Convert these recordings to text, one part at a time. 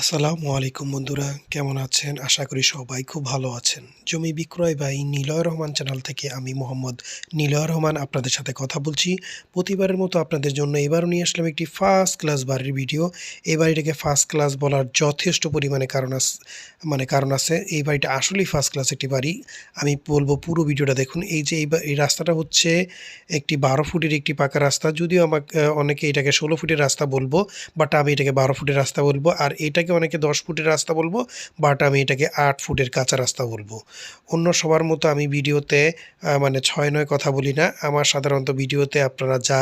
আসসালামু আলাইকুম বন্ধুরা, কেমন আছেন? আশা করি সবাই খুব ভালো আছেন। জমি বিক্রয় বাই নিলয় রহমান চ্যানেল থেকে আমি মোহাম্মদ নিলয় রহমান আপনাদের সাথে কথা বলছি। প্রতিবারের মতো আপনাদের জন্য এবারও নিয়ে আসলাম একটি ফার্স্ট ক্লাস বাড়ির ভিডিও এই বাড়িটাকে ফার্স্ট ক্লাস বলার যথেষ্ট পরিমাণে কারণ আছে মানে কারণ আছে। এই বাড়িটা আসলেই ফার্স্ট ক্লাস একটি বাড়ি। আমি বলব পুরো ভিডিওটা দেখুন। এই যে এই রাস্তাটা হচ্ছে একটি বারো ফুটের একটি পাকা রাস্তা। যদিও আমাকে, অনেকে এটাকে ষোলো ফুটের রাস্তা বলব বাট আমি এটাকে বারো ফুটের রাস্তা বলব। আর এটাকে অনেকে দশ ফুটের রাস্তা বলব, বাট আমি এটাকে আট ফুটের কাঁচা রাস্তা বলব। অন্য সবার মতো আমি ভিডিওতে মানে ছয় নয় কথা বলি না, আমার সাধারণত ভিডিওতে আপনারা যা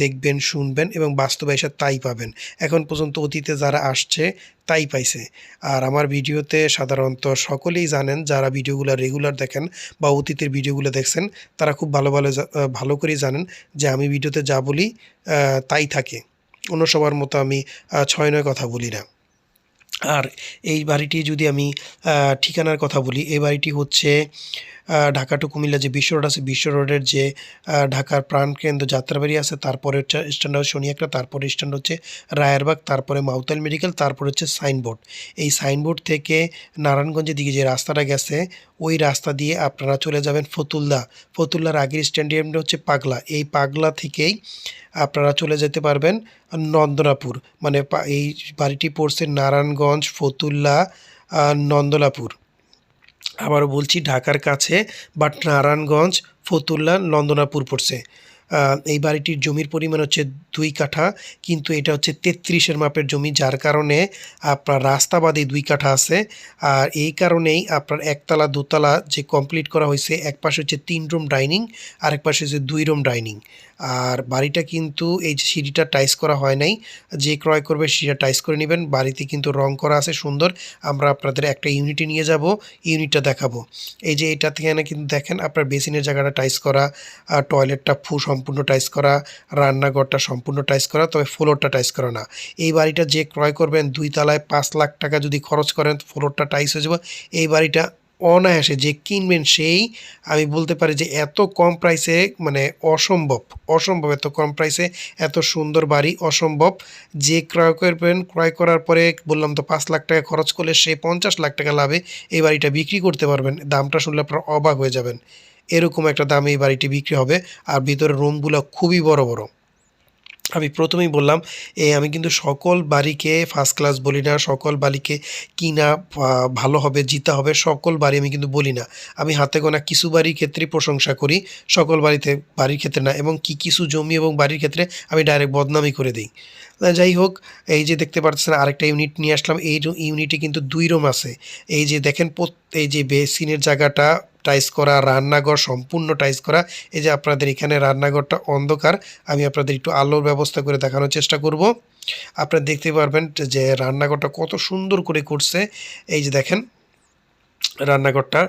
দেখবেন, শুনবেন এবং বাস্তবে এসে তাই পাবেন। এখন পর্যন্ত অতীতে যারা আসছে, তাই পাইছে। আর আমার ভিডিওতে সাধারণত সকলেই জানেন, যারা ভিডিওগুলো রেগুলার দেখেন বা অতীতের ভিডিওগুলো দেখছেন, তারা খুব ভালো ভালো ভালো করেই জানেন যে আমি ভিডিওতে যা বলি তাই থাকে। অন্য সবার মতো আমি ছয় নয় কথা বলি না। আর এই বাড়িটি যদি আমি ঠিকানার কথা বলি, এই বাড়িটি হচ্ছে ঢাকা টু কুমিল্লা যে বিশ্ব রোড আছে, বিশ্ব রোডের যে ঢাকার প্রাণকেন্দ্র যাত্রাবাড়ি আছে, তারপরে হচ্ছে স্ট্যান্ড হচ্ছে শনিয়াকড়া তারপরে স্ট্যান্ড হচ্ছে রায়েরবাগ, তারপরে মাউতাল মেডিকেল, তারপরে হচ্ছে সাইনবোর্ড। এই সাইনবোর্ড থেকে নারায়ণগঞ্জের দিকে যে রাস্তাটা গেছে, ওই রাস্তা দিয়ে আপনারা চলে যাবেন ফতুল্লা। ফতুল্লার আগের স্ট্যান্ডিয়ামটা হচ্ছে পাগলা। এই পাগলা থেকেই আপনারা চলে যেতে পারবেন নন্দনাপুর মানে এই বাড়িটি পড়ছে নারায়ণগঞ্জ ফতুল্লা আহ, নন্দলাপুর আবারও বলছি ঢাকার কাছে বাট নারায়ণগঞ্জ ফতুল্লা নন্দনাপুর পড়ছে। এই বাড়িটির জমির পরিমাণ হচ্ছে দুই কাঠা কিন্তু এটা হচ্ছে তেত্রিশের মাপের জমি যার কারণে আপনার রাস্তা বাদে দুই কাঠা আছে। আর এই কারণেই আপনার একতলা দোতলা যে কমপ্লিট করা হয়েছে এক পাশে হচ্ছে তিন রুম ডাইনিং আর এক পাশে হচ্ছে দুই রুম ডাইনিং আর বাড়িটা কিন্তু এই যে সিঁড়িটা টাইস করা হয় নাই, যে ক্রয় করবে সিঁড়িটা টাইস করে নেবেন। বাড়িতে কিন্তু রং করা আছে সুন্দর। আমরা আপনাদের একটা ইউনিটে নিয়ে যাব, ইউনিটটা দেখাবো। এই যে এটা থেকে কিন্তু দেখেন, আপনার বেসিনের জায়গাটা টাইস করা আর টয়লেটটা ফু সম্পূর্ণ টাইস করা, রান্নাঘরটা সম্পূর্ণ টাইস করা, তবে ফ্লোরটা টাইস করা না। এই বাড়িটা যে ক্রয় করবেন, দুই তলায় পাঁচ লাখ টাকা যদি খরচ করেন ফ্লোরটা টাইস হয়ে যাবে। এই বাড়িটা অনায়াসে যে কিনবেন সেই, আমি বলতে পারি যে এত কম প্রাইসে মানে অসম্ভব অসম্ভব এত কম প্রাইসে এত সুন্দর বাড়ি অসম্ভব। যে ক্রয় করবেন, ক্রয় করার পরে বললাম তো পাঁচ লাখ টাকা খরচ করলে সে পঞ্চাশ লাখ টাকা লাভে এই বাড়িটা বিক্রি করতে পারবেন। দামটা শুনলে আপনারা অবাক হয়ে যাবেন। এরকম একটা দামে এই বাড়িটি বিক্রি হবে। আর ভিতরে রুমগুলো খুবই বড় বড়। আমি প্রথমেই বললাম এই আমি কিন্তু সকল বাড়িকে ফার্স্ট ক্লাস বলি না, সকল বাড়িকে কিনা ভালো হবে, জিতা হবে, সকল বাড়ি আমি কিন্তু বলি না। আমি হাতে গোনা কিছু বাড়ির ক্ষেত্রেই প্রশংসা করি, সকল বাড়িতে, বাড়ির ক্ষেত্রে না, এবং কি কিছু জমি এবং বাড়ির ক্ষেত্রে আমি ডাইরেক্ট বদনামি করে দিই। যাই হোক, এই যে দেখতে পাচ্ছেন আরেকটা ইউনিট নিয়ে আসলাম, এই ইউনিটে কিন্তু দুই রুম আছে। এই যে দেখেন এই যে বেসিনের জায়গাটা টাইস করা, রান্নাঘর সম্পূর্ণ টাইস করা। এই যে আপনাদের এখানে রান্নাঘরটা অন্ধকার, আমি আপনাদের একটু আলোর ব্যবস্থা করে দেখানোর চেষ্টা করব। আপনারা দেখতে পারবেন যে রান্নাঘরটা কত সুন্দর করে করছে। এই যে দেখেন, রান্নাঘরটা।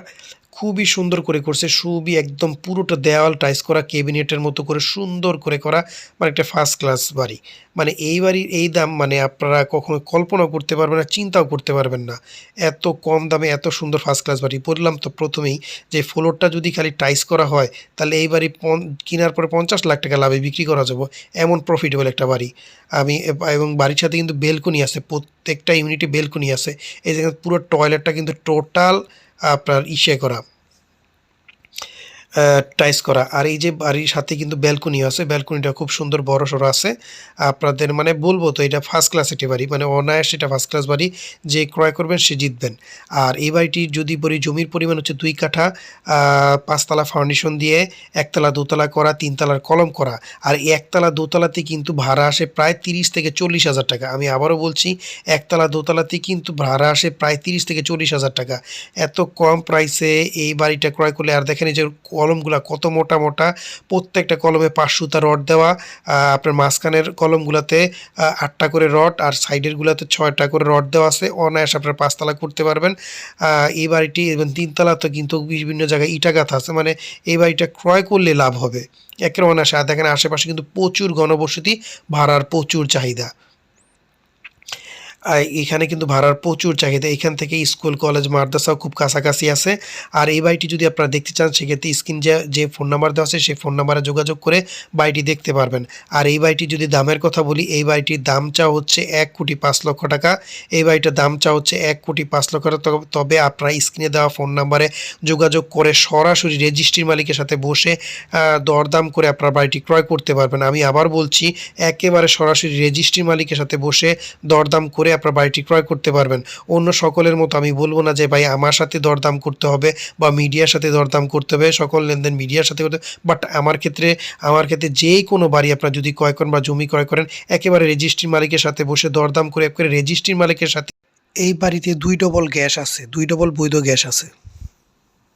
খুবই সুন্দর করে করছে, সুবি একদম পুরোটা দেওয়াল টাইস করা ক্যাবিনেটের মতো করে সুন্দর করে করা মানে একটা ফার্স্ট ক্লাস বাড়ি। মানে এই বাড়ির এই দাম মানে আপনারা কখনো কল্পনাও করতে পারবেন না, চিন্তাও করতে পারবেন না। এত কম দামে এত সুন্দর ফার্স্ট ক্লাস বাড়ি। বললাম তো প্রথমেই যে ফ্লোরটা যদি খালি টাইস করা হয়, তাহলে এই বাড়ি কেনার পরে পঞ্চাশ লাখ টাকা লাভে বিক্রি করা যাবে। এমন প্রফিটেবল একটা বাড়ি। আমি, এবং বাড়ির সাথে কিন্তু বেলকনি আছে, প্রত্যেকটা ইউনিটে বেলকনি আছে। এই যে পুরো টয়লেটটা কিন্তু টোটাল আপনার ইসে করা। টাইস করা। আর এই যে বাড়ির সাথে কিন্তু ব্যালকনি আছে, ব্যালকনিটা খুব সুন্দর বড় সড়ো আছে। আপনাদের মানে বলব তো, এটা ফার্স্ট ক্লাস একটি বাড়ি মানে অনায়াস এটা ফার্স্ট ক্লাস বাড়ি, যে ক্রয় করবেন সে জিতবেন। আর এই বাড়িটির যদি বলি জমির পরিমাণ হচ্ছে দুই কাঠা পাঁচতলা ফাউন্ডেশন দিয়ে একতলা দোতলা করা, তিনতলার কলম করা। আর এই একতলা দোতলাতে কিন্তু ভাড়া আসে প্রায় তিরিশ থেকে চল্লিশ হাজার টাকা। আমি আবারও বলছি, একতলা দোতলাতে কিন্তু ভাড়া আসে প্রায় তিরিশ থেকে চল্লিশ হাজার টাকা। এত কম প্রাইসে এই বাড়িটা ক্রয় করলে, আর দেখেন এই যে কলমগুলা কত মোটা মোটা, প্রত্যেকটা কলমে পাঁচ সুতা রড দেওয়া আপনার মাঝখানের কলমগুলাতে আটটা করে রড আর সাইডের গুলাতে ছয়টা করে রড দেওয়া আছে। অনায়াস আপনার পাঁচতলা করতে পারবেন। এই বাড়িটি এবং তিনতলা তো কিন্তু বিভিন্ন জায়গায় ইটা গাঁথা আছে। মানে এই বাড়িটা ক্রয় করলে লাভ হবে। একের অনায়াসে। আর দেখেন, আশেপাশে কিন্তু প্রচুর ঘনবসতি, ভাড়ার প্রচুর চাহিদা। এখানে কিন্তু ভাড়ার প্রচুর চাহিদা। এখান থেকে স্কুল, কলেজ, মাদ্রাসাও খুব কাছাকাছি আছে। আর এই বাড়িটি যদি আপনারা দেখতে চান, সেক্ষেত্রে স্ক্রিন যে যে ফোন নাম্বার দেওয়া আছে, সেই ফোন নাম্বারে যোগাযোগ করে বাড়িটি দেখতে পারবেন। আর এই বাড়িটি যদি দামের কথা বলি, এই বাড়িটির দাম চা হচ্ছে এক কোটি পাঁচ লক্ষ টাকা। এই বাড়িটার দাম চা হচ্ছে এক কোটি পাঁচ লক্ষ টাকা। তবে- আপনারা স্ক্রিনে দেওয়া ফোন নাম্বারে যোগাযোগ করে সরাসরি রেজিস্ট্রির মালিকের সাথে বসে দরদাম করে আপনার বাড়িটি ক্রয় করতে পারবেন। আমি আবার বলছি, একেবারে সরাসরি রেজিস্ট্রির মালিকের সাথে বসে দরদাম করে আপনার বাড়িটি ক্রয় করতে পারবেন। অন্য সকলের মতো আমি বলব না যে, ভাই, আমার সাথে দরদাম করতে হবে বা মিডিয়ার সাথে দরদাম করতে হবে, সকল লেনদেন মিডিয়ার সাথে করতে বাট আমার ক্ষেত্রে আমার ক্ষেত্রে যে কোনো বাড়ি আপনার যদি ক্রয় করেন বা জমি ক্রয় করেন, একেবারে রেজিস্ট্রির মালিকের সাথে বসে দরদাম করে, একেবারে রেজিস্ট্রি মালিকের সাথে। এই বাড়িতে দুই ডবল গ্যাস আছে, দুই ডবল বৈধ গ্যাস আছে।